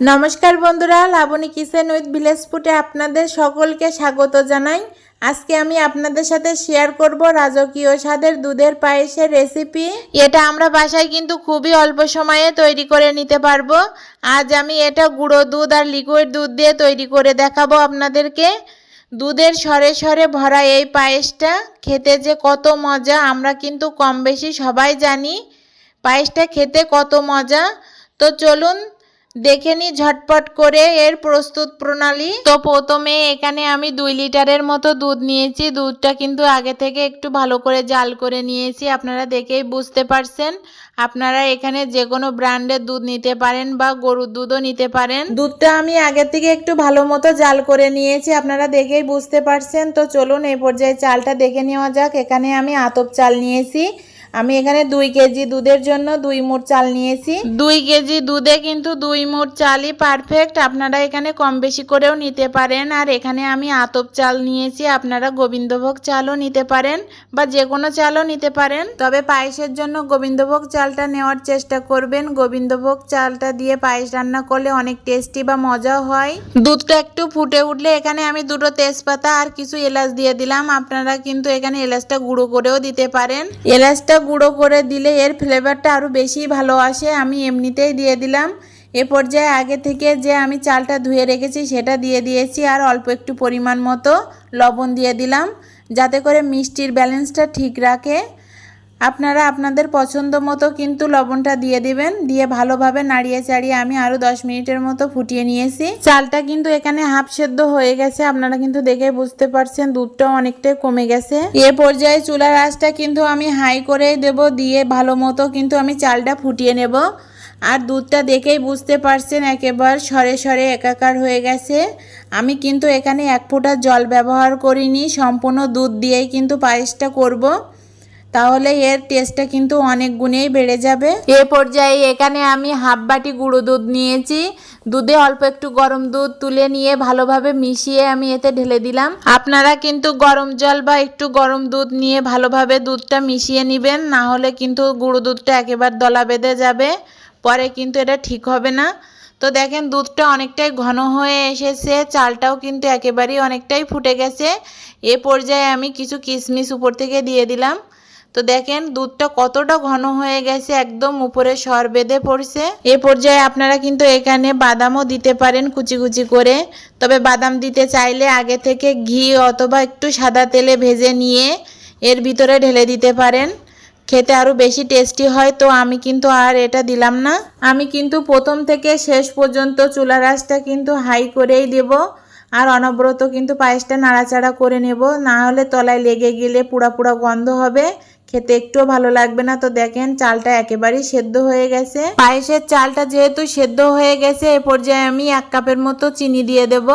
নমস্কার বন্ধুরা, Laboni kitchen with village ফুটে আপনাদের সকলকে স্বাগত জানাই। আজকে আমি আপনাদের সাথে শেয়ার করব রাজকীয় স্বাদের দুধের পায়েসের রেসিপি এটা আমরা বাসায় কিন্তু খুবই অল্প সময়ে তৈরি করে নিতে পারব। আজ আমি এটা গুঁড়ো দুধ আর লিকুইড দুধ দিয়ে তৈরি করে দেখাবো আপনাদেরকে। দুধের সরে সরে ভরা এই পায়েসটা, খেতে যে কত মজা, আমরা কিন্তু কম বেশি সবাই জানি। পায়েসটা খেতে কত মজা। তো চলুন দেখে নি ঝটপট করে এর প্রস্তুত প্রণালী। তো প্রথমে এখানে আমি দুই লিটারের মতো দুধ নিয়েছি। দুধটা কিন্তু আগে থেকে একটু ভালো করে জাল করে নিয়েছি। আপনারা দেখেই বুঝতে পারছেন। আপনারা এখানে যে কোনো ব্র্যান্ডের দুধ নিতে পারেন বা গরুর দুধও নিতে পারেন। দুধটা আমি আগে থেকে একটু ভালো মতো জাল করে নিয়েছি। আপনারা দেখেই বুঝতে পারছেন। তো চলুন এই পর্যায়ে চালটা দেখে নেওয়া যাক। এখানে আমি আতপ চাল নিয়েছি। আমি এখানে দুই কেজি দুধের জন্য দুই মুঠ চাল নিয়েছি। দুই কেজি দুধে কিন্তু দুই মুঠ চালই পারফেক্ট আপনারা এখানে কম বেশি করেও নিতে পারেন। আর এখানে আমি আতপ চাল নিয়েছি। আপনারা গোবিন্দভোগ চালও নিতে পারেন বা যে কোনো চালও নিতে পারেন। তবে পায়েসের জন্য গোবিন্দভোগ চালটা নেওয়ার চেষ্টা করবেন। গোবিন্দভোগ চালটা দিয়ে পায়েস রান্না করলে অনেক টেস্টি বা মজাও হয়। দুধটা একটু ফুটে উঠলে এখানে আমি দুটো তেজপাতা আর কিছু এলাচ দিয়ে দিলাম। আপনারা কিন্তু এখানে এলাচটা গুঁড়ো করেও দিতে পারেন। এলাচটা গুঁড়ো করে দিলে এর ফ্লেভারটা আরও বেশি ভালো আসে। আমি এমনিতেই দিয়ে দিলাম। এ পর্যায়ে আগে থেকে যে আমি চালটা ধুয়ে রেখেছি সেটা দিয়ে দিয়েছি আর অল্প একটু পরিমাণ মতো লবণ দিয়ে দিলাম। যাতে করে মিষ্টির ব্যালেন্সটা ঠিক রাখে। আপনারা আপনাদের পছন্দ মতো কিন্তু লবণটা দিয়ে দিবেন। দিয়ে ভালোভাবে নাড়িয়ে চাড়িয়ে আমি আরও দশ মিনিটের মতো ফুটিয়ে নিয়েছি। চালটা কিন্তু এখানে হাফ সেদ্ধ হয়ে গেছে। আপনারা কিন্তু দেখে বুঝতে পারছেন দুধটাও অনেকটাই কমে গেছে। এ পর্যায়ে চুলার আঁচটা কিন্তু আমি হাই করেই দেব। দিয়ে ভালো মতো কিন্তু আমি চালটা ফুটিয়ে নেব। আর দুধটা দেখেই বুঝতে পারছেন একেবারে সরে সরে একাকার হয়ে গেছে। আমি কিন্তু এখানে এক ফোঁটা জল ব্যবহার করিনি। সম্পূর্ণ দুধ দিয়েই কিন্তু পায়েসটা করব। তাহলে এর টেস্টটা কিন্তু অনেক গুণেই বেড়ে যাবে। এ পর্যায়ে এখানে আমি হাফ বাটি গুঁড়ো দুধ নিয়েছি। দুধে অল্প একটু গরম দুধ তুলে নিয়ে ভালোভাবে মিশিয়ে আমি এতে ঢেলে দিলাম। আপনারা কিন্তু গরম জল বা একটু গরম দুধ নিয়ে ভালোভাবে দুধটা মিশিয়ে নেবেন, না হলে কিন্তু গুঁড়ো দুধটা একেবারে দলা বেঁধে যাবে। পরে কিন্তু এটা ঠিক হবে না। তো দেখেন দুধটা অনেকটাই ঘন হয়ে এসেছে, চালটাও কিন্তু একেবারেই অনেকটাই ফুটে গেছে। এ পর্যায়ে আমি কিছু কিশমিশ উপর থেকে দিয়ে দিলাম। তো দেখেন দুধটা কতটা ঘন হয়ে গেছে, একদম উপরে সর বেঁধে পড়ছে। এ পর্যায়ে আপনারা কিন্তু এখানে বাদামও দিতে পারেন কুচি কুচি করে। তবে বাদাম দিতে চাইলে আগে থেকে ঘি অথবা একটু সাদা তেলে ভেজে নিয়ে এর ভিতরে ঢেলে দিতে পারেন। খেতে আরও বেশি টেস্টি হয়, তো আমি কিন্তু আর এটা দিলাম না। আমি কিন্তু প্রথম থেকে শেষ পর্যন্ত চুলা রাসটা কিন্তু হাই করেই দেব। আর অনবরত কিন্তু পায়েসটা নাড়াচাড়া করে নেব। না হলে তলায় লেগে গেলে পুরা পুরা গন্ধ হবে। খেতে একটুও ভালো লাগবে না। তো দেখেন চালটা একেবারেই সেদ্ধ হয়ে গেছে। পায়েসের চালটা যেহেতু সেদ্ধ হয়ে গেছে, এ পর্যায়ে আমি এক কাপের মতো চিনি দিয়ে দেব।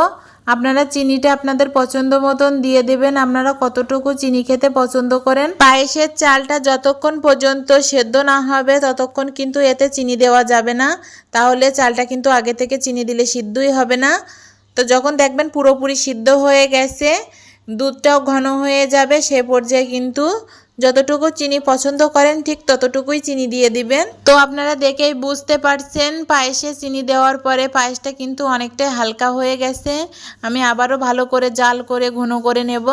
আপনারা চিনিটা আপনাদের পছন্দ মতন দিয়ে দেবেন। আপনারা কতটুকু চিনি খেতে পছন্দ করেন। পায়েসের চালটা যতক্ষণ পর্যন্ত সেদ্ধ না হবে, ততক্ষণ কিন্তু এতে চিনি দেওয়া যাবে না। তাহলে চালটা কিন্তু আগে থেকে চিনি দিলে সিদ্ধই হবে না। তো যখন দেখবেন পুরোপুরি সিদ্ধ হয়ে গেছে, দুধটাও ঘন হয়ে যাবে, সে পর্যায়ে কিন্তু যতটুকু চিনি পছন্দ করেন ঠিক ততটুকুই চিনি দিয়ে দিবেন। তো আপনারা দেখেই বুঝতে পারছেন, পায়েসে চিনি দেওয়ার পরে পায়েসটা কিন্তু অনেকটাই হালকা হয়ে গেছে। আমি আবারও ভালো করে জাল করে ঘন করে নেব।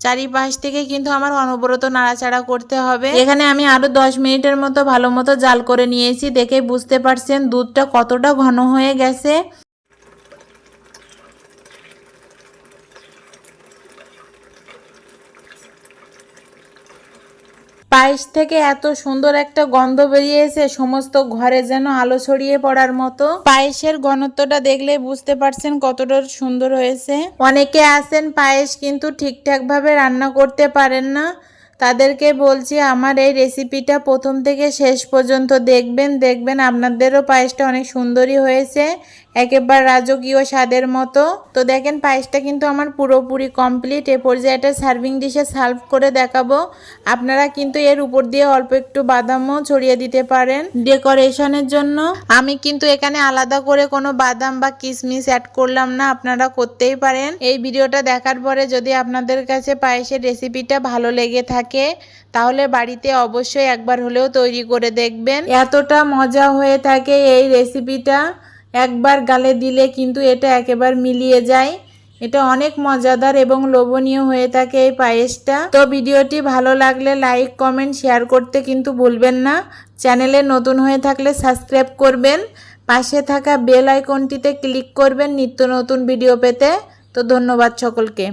চারিপাশ থেকে কিন্তু আমার অনবরত নাড়াচাড়া করতে হবে। এখানে আমি আরও দশ মিনিটের মতো ভালো মতো জাল করে নিয়েছি। দেখে বুঝতে পারছেন দুধটা কতটা ঘন হয়ে গেছে। পায়েস থেকে এত সুন্দর একটা গন্ধ বেরিয়েছে, সমস্ত ঘরে যেন আলো ছড়িয়ে পড়ার মতো। পায়েসের ঘনত্বটা দেখলে বুঝতে পারছেন কতটা সুন্দর হয়েছে। অনেকে আছেন পায়েস কিন্তু ঠিকঠাক ভাবে রান্না করতে পারেন না। তাদেরকে বলছি, আমার এই রেসিপিটা প্রথম থেকে শেষ পর্যন্ত দেখবেন দেখবেন আপনাদেরও পায়েসটা অনেক সুন্দরই হয়েছে। একেবারে রাজকীয় স্বাদের মতো। তো দেখেন, পায়েসটা কিন্তু আমার পুরোপুরি কমপ্লিট এ পর্যায়ে একটা সার্ভিং ডিশে সার্ভ করে দেখাবো। আপনারা কিন্তু এর উপর দিয়ে অল্প একটু বাদামও ছড়িয়ে দিতে পারেন ডেকোরেশনের জন্য। আমি কিন্তু এখানে আলাদা করে কোনো বাদাম বা কিশমিশ অ্যাড করলাম না, আপনারা করতেই পারেন। এই ভিডিওটা দেখার পরে যদি আপনাদের কাছে পায়েসের রেসিপিটা ভালো লেগে থাকে, তাহলে বাড়িতে অবশ্যই একবার হলেও তৈরি করে দেখবেন। এতটা মজা হয়ে থাকে এই রেসিপিটা একবার গালে দিলে কিন্তু এটা একেবারে মিলিয়ে যায়। এটা অনেক মজাদার এবং লোভনীয় হয়ে থাকে এই পায়েসটা। তো ভিডিওটি ভালো লাগলে লাইক, কমেন্ট, শেয়ার করতে কিন্তু ভুলবেন না। চ্যানেলে নতুন হয়ে থাকলে সাবস্ক্রাইব করবেন। পাশে থাকা বেল আইকনটিতে ক্লিক করবেন নিত্য নতুন ভিডিও পেতে। তো ধন্যবাদ সকলকে।